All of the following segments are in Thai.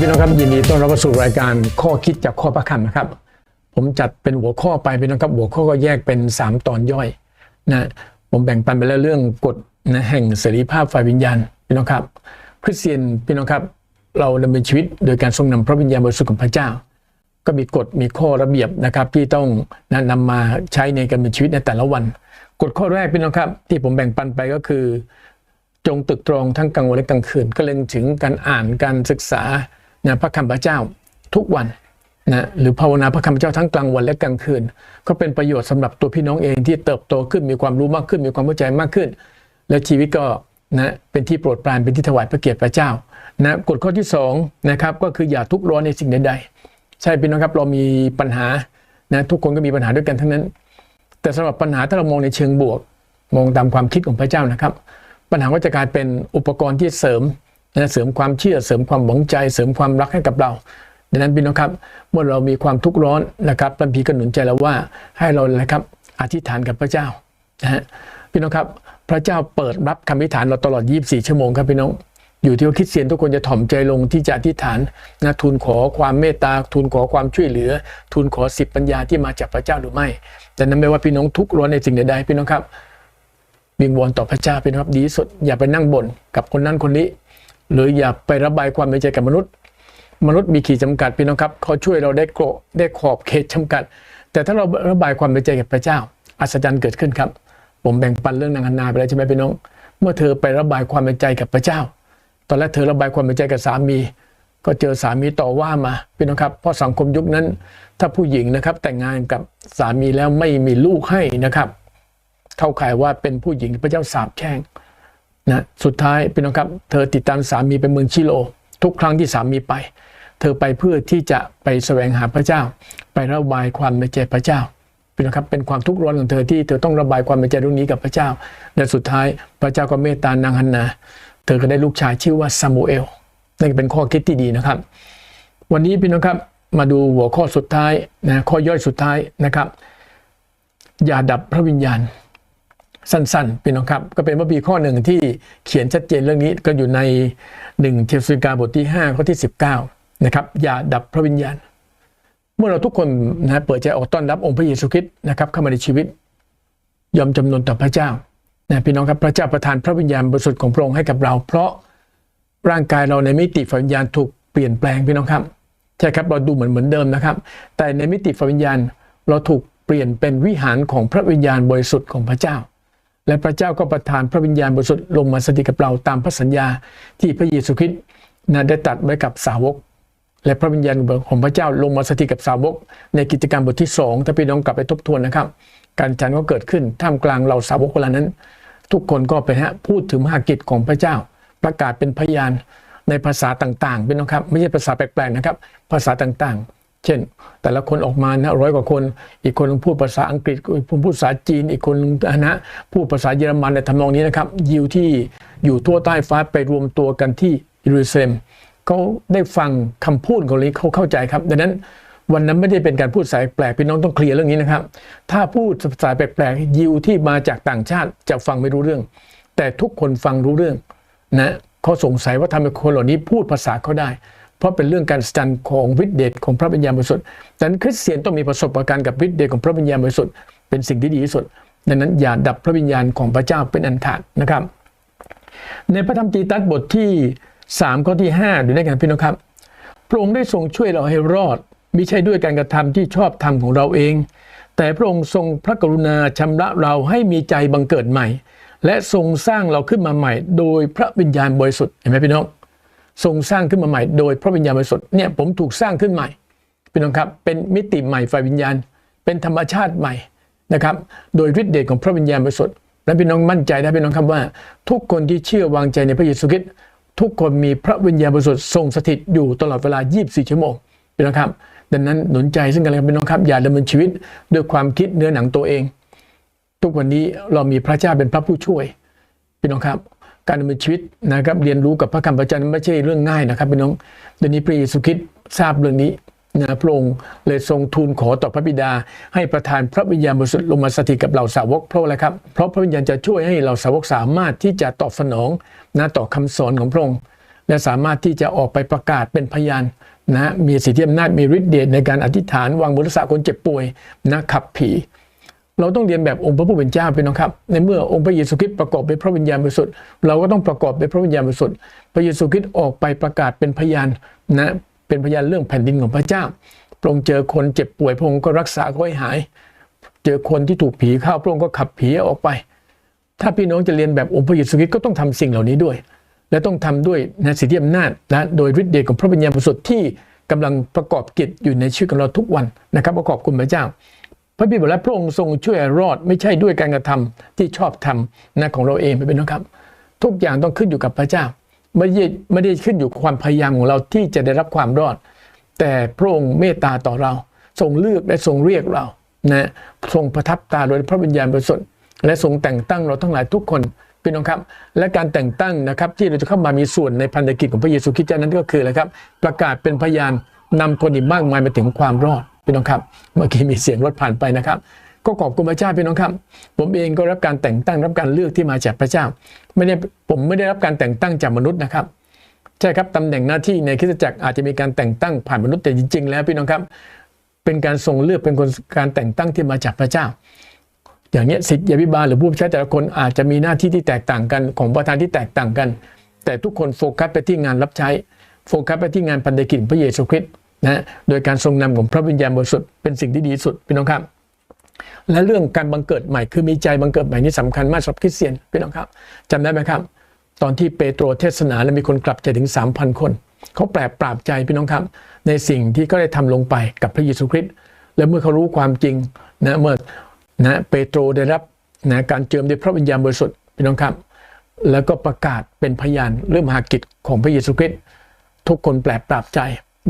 พี่น้องครับยินดีต้อนรับสู่รายการข้อคิดจากข้อพระคำนะครับ ผมจัดเป็นหัวข้อไปพี่น้องครับหัวข้อก็แยกเป็น 3 ตอนย่อยนะผมแบ่งปันไปแล้วเรื่องกฎนะแห่งเสรีภาพฝ่ายวิญญาณพี่น้องครับ คริสเตียนพี่น้องครับ เราดำเนินชีวิตโดยการทรงนำพระวิญญาณบริสุทธิ์ของพระเจ้า ก็มีกฎมีข้อระเบียบนะครับที่ต้องนะนำมาใช้ในการดำเนินชีวิตในแต่ละวันกฎข้อแรกพี่น้องครับที่ผมแบ่งปันไปก็คือ จงตึกตรองทั้งกลางวันและกลางคืน ก็เล็งถึงการอ่านการศึกษา นะพระคำพระเจ้าทุกวันนะหรือภาวนาพระคำพระเจ้าทั้งกลางวันและกลางคืน ก็เป็นประโยชน์สำหรับตัวพี่น้องเองที่เติบโตขึ้นมีความรู้มากขึ้น มีความเข้าใจมากขึ้น และชีวิตก็นะเป็นที่โปรดปรานเป็นที่ถวายพระเกียรติพระเจ้านะกฎข้อที่สองนะครับก็คืออย่าทุกข์ร้อนในสิ่งใดๆใช่พี่น้องครับเรามีปัญหานะทุกคนก็มีปัญหาด้วยกันทั้งนั้น แต่สำหรับปัญหาถ้าเรามองในเชิงบวก มองตามความคิดของพระเจ้านะครับ ปัญหาก็จะกลายเป็นอุปกรณ์ที่เสริม นะเสริมความเชื่อเสริมความหวังใจ เสริมความรักให้กับเราดังนั้นพี่น้องครับเมื่อเรามีความทุกข์ร้อนนะครับพระพีร์ก็หนุนใจเราว่าให้เรานะครับอธิษฐานกับพระเจ้านะฮะพี่น้องครับพระเจ้าเปิดรับคำอธิษฐานเราตลอด 24 ชั่วโมงครับพี่น้องอยู่ที่ว่าคิดเสียนทุกคนจะถ่อมใจลงที่จะอธิษฐานนะทูลขอความเมตตาทูลขอความช่วยเหลือ ทูลขอสิบปัญญาที่มาจากพระเจ้าหรือไม่ แต่นั้นไม่ว่าพี่น้องทุกข์ร้อนในสิ่งใดๆพี่น้องครับวิงวอนต่อพระเจ้าเป็นครับดีสุดอย่าไปนั่งบ่นกับคนนั้นคนนี้ หรืออย่าไประบายความในใจกับมนุษย์ มนุษย์มีขีดจำกัดพี่น้องครับเขาช่วยเราได้โกรได้ขอบเขตจำกัด แต่ถ้าเราระบายความในใจกับพระเจ้า อัศจรรย์เกิดขึ้นครับ ผมแบ่งปันเรื่องนางฮันนาไปแล้วใช่ไหมพี่น้อง เมื่อเธอไประบายความในใจกับพระเจ้า ตอนแรกเธอระบายความในใจกับสามี ก็เจอสามีต่อว่ามาพี่น้องครับเพราะสังคมยุคนั้น ถ้าผู้หญิงนะครับแต่งงานกับสามีแล้วไม่มีลูกให้นะครับ เข้าข่ายว่าเป็นผู้หญิงพระเจ้าสาปแช่ง นะสุดท้ายพี่น้องครับเธอติดตามสามีไปเมืองชิโล ทุกครั้งที่สามีไป เธอไปเพื่อที่จะไปแสวงหาพระเจ้า ไประบายความในใจพระเจ้าพี่น้องครับเป็นความทุกข์ร้อนของเธอที่เธอต้องระบายความในใจเรื่องนี้กับพระเจ้า และสุดท้ายพระเจ้าก็เมตตานางฮันนา เธอก็ได้ลูกชายชื่อว่าซามูเอลนั่นเป็นข้อคิดที่ดีนะครับ วันนี้พี่น้องครับมาดูหัวข้อสุดท้ายนะข้อย่อยสุดท้ายนะครับ อย่าดับพระวิญญาณ สั้นๆพี่น้องครับ ก็เป็นพระบีข้อหนึ่งที่เขียนชัดเจนเรื่องนี้ก็อยู่ในหนึ่งเทสริกาบทที่5ข้อที่ 19นะครับอย่าดับพระวิญญาณ เมื่อเราทุกคนนะเปิดใจออกต้อนรับองค์พระเยซูคริสต์นะครับเข้ามาในชีวิต ยอมจำนนต่อพระเจ้านะพี่น้องครับพระเจ้าประทานพระวิญญาณบริสุทธิ์ของพระองค์ให้กับเรา เพราะร่างกายเราในมิติฝ่ายวิญญาณถูกเปลี่ยนแปลงพี่น้องครับใช่ครับเราดูเหมือนเหมือนเดิมนะครับ แต่ในมิติฝ่ายวิญญาณเราถูกเปลี่ยนเป็นวิหารของพระวิญญาณบริสุทธิ์ของพระเจ้า และพระเจ้าก็ประทานพระวิญญาณบริสุทธิ์ลงมาสถิตกับเราตามพระสัญญาที่พระเยซูคริสต์นั้นได้ตัดไว้กับสาวก และพระวิญญาณของพระเจ้าลงมาสถิตกับสาวก ในกิจกรรบทที่สองถ้าพี่น้องกลับไปทบทวนนะครับ การฉันก็เกิดขึ้นท่ามกลางเราสาวกเวลานั้น ทุกคนก็ไปฮะพูดถึงมหากิจของพระเจ้า ประกาศเป็นพยานในภาษาต่างๆพี่น้องครับไม่ใช่ภาษาแปลกๆนะครับ ภาษาต่างๆ เช่น แต่ละคนออกมานะร้อยกว่าคน อีกคนพูดภาษาอังกฤษอีกคนพูดภาษาจีน อีกคนนะพูดภาษาเยอรมันในทำนองนี้นะครับยิวที่อยู่ทั่วใต้ฟ้าไปรวมตัวกันที่เยรูซาเล็มเขาได้ฟังคำพูดของนี้เขาเข้าใจครับ ดังนั้นวันนั้นไม่ได้เป็นการพูดสายแปลกพี่น้องต้องเคลียร์เรื่องนี้นะครับ ถ้าพูดภาษาแปลกๆยิวที่มาจากต่างชาติจะฟังไม่รู้เรื่อง แต่ทุกคนฟังรู้เรื่องนะเขาสงสัยว่าทำไมคนเหล่านี้พูดภาษาเขาได้ เพราะเป็นเรื่องการสัจของฤทธิเดชของพระวิญญาณบริสุทธิ์ดังนั้นคริสเตียนต้องมีประสบการณ์กับฤทธิเดชของพระวิญญาณบริสุทธิ์เป็นสิ่งที่ดีที่สุด ดังนั้นอย่าดับพระวิญญาณของพระเจ้าเป็นอันขาดนะครับ ในพระธรรมตีตัสบทที่3ข้อที่5ดูได้กันพี่น้องครับ พระองค์ได้ทรงช่วยเราให้รอดมิใช่ด้วยการกระทำที่ชอบธรรมของเราเอง แต่พระองค์ทรงพระกรุณาชำระเราให้มีใจบังเกิดใหม่ และทรงสร้างเราขึ้นมาใหม่ โดยพระวิญญาณบริสุทธิ์เห็นไหมพี่น้อง ทรงสร้างขึ้นมาใหม่ โดยพระวิญญาณบริสุทธิ์เนี่ยผมถูกสร้างขึ้นใหม่พี่น้องครับเป็นมิติใหม่ฝ่ายวิญญาณ เป็นธรรมชาติใหม่นะครับโดยฤทธิเดชของพระวิญญาณบริสุทธิ์และพี่น้องมั่นใจได้พี่น้องครับว่า ทุกคนที่เชื่อวางใจในพระเยซูคริสต์ทุกคนมีพระวิญญาณบริสุทธิ์ทรงสถิตอยู่ตลอดเวลา 24 ชั่วโมงพี่น้องครับดังนั้นหนุนใจซึ่งกันและกันพี่น้องครับอย่าดำเนินชีวิตด้วยความคิดเนื้อหนังตัวเอง ทุกวันนี้เรามีพระเจ้าเป็นพระผู้ช่วยพี่น้องครับ การดำเนินชีวิตนะครับเรียนรู้กับพระคำพระเจ้าไม่ใช่เรื่องง่ายนะครับพี่น้องเดี๋ยวนี้พระเยซูคริสต์ทราบเรื่องนี้นะพระองค์เลยทรงทูลขอต่อพระบิดา ให้ประทานพระวิญญาณบริสุทธิ์ลงมาสถิตกับเหล่าสาวกเพราะอะไรครับเพราะพระวิญญาณจะช่วยให้เราสาวกสามารถที่จะตอบสนองนะต่อคำสอนของพระองค์และสามารถที่จะออกไปประกาศเป็นพยานนะมีสิทธิอำนาจมีฤทธิ์เดชในการอธิษฐานวางบุญรักษาคนเจ็บป่วยนะขับผี เราต้องเรียนแบบองค์พระผู้เป็นเจ้าพี่น้องครับ ในเมื่อองค์พระเยซูคริสต์ประกอบด้วยพระวิญญาณบริสุทธิ์เราก็ต้องประกอบด้วยพระวิญญาณบริสุทธิ์พระเยซูคริสต์ออกไปประกาศเป็นพยานนะเป็นพยานเรื่องแผ่นดินของพระเจ้าพระองค์เจอคนเจ็บป่วยพระองค์ก็รักษาเขาให้หาย เจอคนที่ถูกผีเข้าพระองค์ก็ขับผีออกไป ถ้าพี่น้องจะเรียนแบบองค์พระเยซูคริสต์ก็ต้องทำสิ่งเหล่านี้ด้วย และต้องทำด้วยนะสิทธิอำนาจและโดยฤทธิ์เดชของพระวิญญาณบริสุทธิ์ที่กำลังประกอบกิจอยู่ในชีวิตของเราทุกวันนะครับประกอบคุณพระเจ้า พระบิดาและพระองค์ทรงช่วยรอดไม่ใช่ด้วยการกระทำที่ชอบทำนะของเราเองไม่เป็นนะครับ ทุกอย่างต้องขึ้นอยู่กับพระเจ้า ไม่ได้ไม่ได้ขึ้นอยู่ความพยายามของเราที่จะได้รับความรอด แต่พระองค์เมตตาต่อเราทรงเลือกและทรงเรียกเรานะทรงประทับตาโดยพระวิญญาณบริสุทธิ์และทรงแต่งตั้งเราทั้งหลายทุกคนพี่น้องครับและการแต่งตั้งนะครับที่เราจะเข้ามามีส่วนในพันธกิจของพระเยซูคริสต์นั้นก็คืออะไรครับ ประกาศเป็นพยานนำคนอีกมากมายมาถึงความรอด พี่น้องครับ เมื่อกี้มีเสียงรถผ่านไปนะครับ ก็ขอบคุณพระเจ้าพี่น้องครับ ผมเองก็รับการแต่งตั้งรับการเลือกที่มาจากพระเจ้า ไม่ได้ผมไม่ได้รับการแต่งตั้งจากมนุษย์นะครับใช่ครับตำแหน่งหน้าที่ในคริสตจักรอาจจะมีการแต่งตั้งผ่านมนุษย์แต่จริง ๆ แล้วพี่น้องครับ เป็นการทรงเลือกเป็นคนการแต่งตั้งที่มาจากพระเจ้า อย่างเนี้ยสิทธิยบิบาลหรือผู้ใช้แต่ละคนอาจจะมีหน้าที่ที่แตกต่างกันของประธานที่แตกต่างกัน แต่ทุกคนโฟกัสไปที่งานรับใช้โฟกัสไปที่งานพันธกิจพระเยซูคริสต์ นะโดยการทรงนำของพระวิญญาณบริสุทธิ์เป็นสิ่งที่ดีสุดพี่น้องครับ และเรื่องการบังเกิดใหม่คือมีใจบังเกิดใหม่นี่สำคัญมากสำหรับคริสเตียนพี่น้องครับจำได้ไหมครับ ตอนที่เปโตรเทศนาแล้วมีคนกลับใจถึง 3,000 คน เขาแปลกปราบใจพี่น้องครับ ในสิ่งที่เขาได้ทำลงไปกับพระเยซูคริสต์และเมื่อเขารู้ความจริงนะเมื่อนะเปโตรได้รับนะการเจิมด้วยพระวิญญาณบริสุทธิ์พี่น้องครับ แล้วก็ประกาศเป็นพยานเรื่องมหากิจของพระเยซูคริสต์ทุกคนแปลกปราบใจ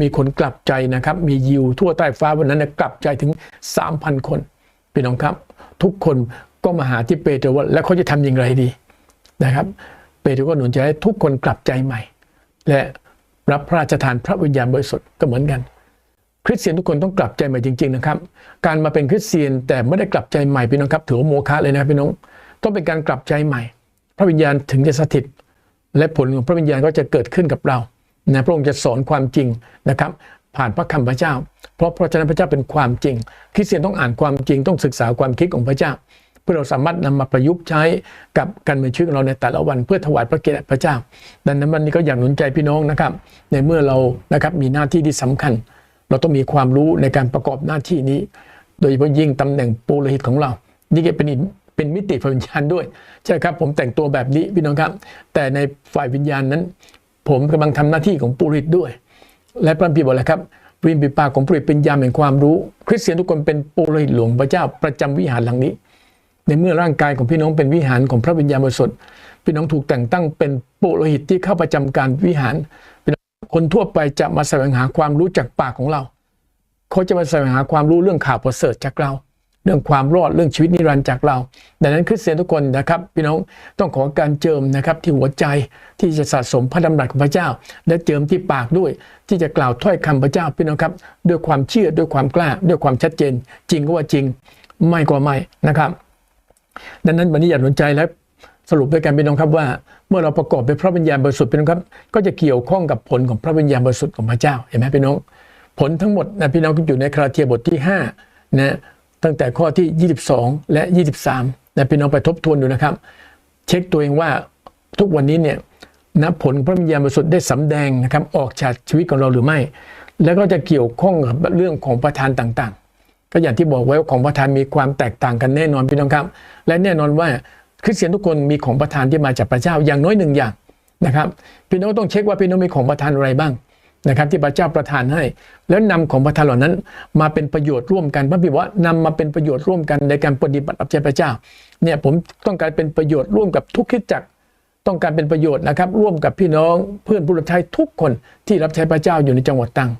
มีคนกลับใจนะครับ มียิวทั่วใต้ฟ้าวันนั้นนะกลับใจถึง 3,000 คนพี่น้องครับ ทุกคนก็มาหาที่เปโตรว่าแล้วเขาจะทำอย่างไรดีนะครับ เปโตรก็หนุนใจให้ทุกคนกลับใจใหม่ และรับพระราชทานพระวิญญาณบริสุทธิ์ก็เหมือนกัน คริสเตียนทุกคนต้องกลับใจใหม่จริง ๆนะครับ การมาเป็นคริสเตียนแต่ไม่ได้กลับใจใหม่พี่น้องครับถือว่าโมฆะเลยนะพี่น้องต้องเป็นการกลับใจใหม่ พระวิญญาณถึงจะสถิต และผลของพระวิญญาณก็จะเกิดขึ้นกับเรา นะพระองค์จะสอนความจริงนะครับ ผ่านพระคำพระเจ้า เพราะพระเจ้าพระเจ้าเป็นความจริงคริสเตียนต้องอ่านความจริงต้องศึกษาความคิดของพระเจ้า เพื่อเราสามารถนำมาประยุกต์ใช้กับการเมือชีวิตของเราในแต่ละวันเพื่อถวายพระเกียรติพระเจ้า ดังนั้นวันนี้ก็อยากหนุนใจพี่น้องนะครับ ในเมื่อเรานะครับมีหน้าที่ที่สำคัญ เราต้องมีความรู้ในการประกอบหน้าที่นี้ โดยเฉพาะยิ่งตำแหน่งปุโรหิตของเรา นี่ก็เป็นเป็นมิติฝ่ายวิญญาณด้วยใช่ครับผมแต่งตัวแบบนี้พี่น้องครับ แต่ในฝ่ายวิญญาณนั้น ผมกำลังทำหน้าที่ของปุริตด้วย และพระพีบอกแล้วครับริมปีปากของปุริตเป็นยามแห่งความรู้ คริสเตียนทุกคนเป็นปุริตหลวงพระเจ้าประจำวิหารหลังนี้ ในเมื่อร่างกายของพี่น้องเป็นวิหารของพระวิญญาณบริสุทธิ์พี่น้องถูกแต่งตั้งเป็นปุโรหิตที่เข้าประจำการวิหารคนทั่วไปจะมาแสวงหาความรู้จากปากของเรา เขาจะมาแสวงหาความรู้เรื่องข่าวประเสริฐจากเรา รื่องความรอดเรื่องชีวิตนิรันดร์จากเรา ดังนั้นคริสเตียนทุกคนนะครับพี่น้องต้องขอการเจิมนะครับที่หัวใจที่จะสะสมพระดำรัสของพระเจ้า และเจิมที่ปากด้วย ที่จะกล่าวถ้อยคำพระเจ้าพี่น้องครับด้วยความเชื่อด้วยความกล้า ด้วยความชัดเจน จริงก็ว่าจริง ไม่ก็ไม่นะครับดังนั้นวันนี้อยากสนใจและสรุปด้วยกันพี่น้องครับว่าเมื่อเราประกอบด้วยพระวิญญาณบริสุทธิ์พี่น้องครับ ก็จะเกี่ยวข้องกับผลของพระวิญญาณบริสุทธิ์ของพระเจ้าเห็นไหมพี่น้อง ผลทั้งหมดนะพี่น้องอยู่ในคาราเทียบทที่5นะ ตั้งแต่ข้อที่ 22 และ 23นะพี่น้องไปทบทวนดูนะครับ เช็คตัวเองว่าทุกวันนี้เนี่ยนะผลพระวิญญาณบริสุทธิ์ได้สำแดงนะครับออกจากชีวิตของเราหรือไม่ แล้วก็จะเกี่ยวข้องกับเรื่องของประธานต่างๆ ก็อย่างที่บอกไว้ว่าของประธานมีความแตกต่างกันแน่นอนพี่น้องครับ และแน่นอนว่าคริสเตียนทุกคนมีของประธานที่มาจากพระเจ้าอย่างน้อยหนึ่งอย่างนะครับ พี่น้องต้องเช็คว่าพี่น้องมีของประธานอะไรบ้าง นะครับที่พระเจ้าประทานให้ แล้วนำของประทานเหล่านั้น มาเป็นประโยชน์ร่วมกันพระบิดว่านำมาเป็นประโยชน์ร่วมกันในการปฏิบัติรับใช้พระเจ้าเนี่ยผมต้องการเป็นประโยชน์ร่วมกับทุกขิดจักรต้องการเป็นประโยชน์นะครับร่วมกับพี่น้องเพื่อนผู้รับใช้ทุกคนที่รับใช้พระเจ้าอยู่ในจังหวัดตรัง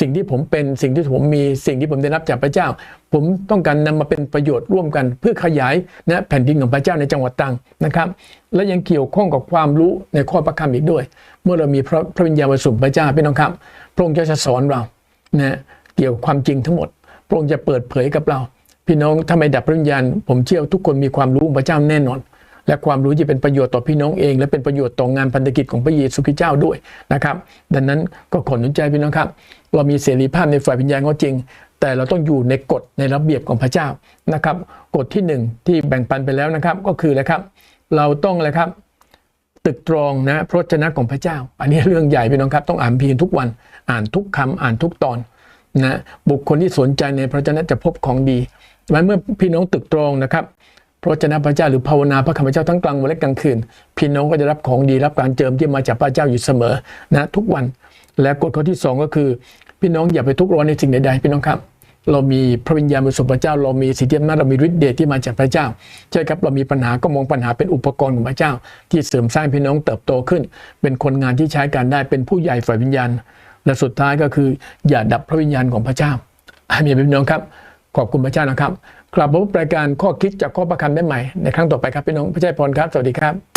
สิ่งที่ผมเป็นสิ่งที่ผมมีสิ่งที่ผมได้รับจากพระเจ้า ผมต้องการนำมาเป็นประโยชน์ร่วมกัน เพื่อขยายนะแผ่นดินของพระเจ้าในจังหวัดตรังนะครับ และยังเกี่ยวข้องกับความรู้ในข้อประคำอีกด้วย เมื่อเรามีพระพระวิญญาณบริสุทธิ์พระเจ้าพี่น้องครับพระองค์จะสอนเรานะเกี่ยวความจริงทั้งหมด พระองค์จะเปิดเผยกับเรา พี่น้องถ้าไม่ดับพระวิญญาณ ผมเชื่อทุกคนมีความรู้พระเจ้าแน่นอน และความรู้ที่เป็นประโยชน์ต่อพี่น้องเอง และเป็นประโยชน์ต่องานพันธกิจของพระเยซูคริสต์เจ้าด้วยนะครับ ดังนั้นก็ขอหนุนใจพี่น้องครับ เรามีเสรีภาพในฝ่ายวิญญาณก็จริง แต่เราต้องอยู่ในกฎในระเบียบของพระเจ้านะครับ กฎที่หนึ่งที่แบ่งปันไปแล้วนะครับ ก็คืออะครับ เราต้องอะไรครับตึกตรองนะพระวจนะของพระเจ้า อันนี้เรื่องใหญ่พี่น้องครับต้องอ่านเพียงทุกวันอ่านทุกคำอ่านทุกตอนนะบุคคลที่สนใจในพระวจนะจะพบของดีไว้เมื่อพี่น้องตึกตรองนะครับ พระวจนะพระเจ้าหรือภาวนาพระคำพระเจ้าทั้งกลางวันและกลางคืน พี่น้องก็จะรับของดีรับการเจิมที่มาจากพระเจ้าอยู่เสมอนะทุกวันและกฎข้อที่สองก็คือ พี่น้องอย่าไปทุกข์ร้อนในสิ่งใดๆพี่น้องครับ เรามีพระวิญญาณบริสุทธิ์พระเจ้า เรามีสิทธิอำนาจเรามีฤทธิ์เดชที่มาจากพระเจ้าใช่ครับเรามีปัญหาก็มองปัญหาเป็นอุปกรณ์ของพระเจ้า ที่เสริมสร้างพี่น้องเติบโตขึ้น เป็นคนงานที่ใช้การได้เป็นผู้ใหญ่ฝ่ายวิญญาณ และสุดท้ายก็คือ อย่าดับพระวิญญาณของพระเจ้าให้มีพี่น้องครับ ขอบคุณพระเจ้านะครับ กลับมาพบรายการข้อคิดจากข้อประคำได้ใหม่ในครั้งต่อไปครับพี่น้องพระเจ้าพรครับ สวัสดีครับ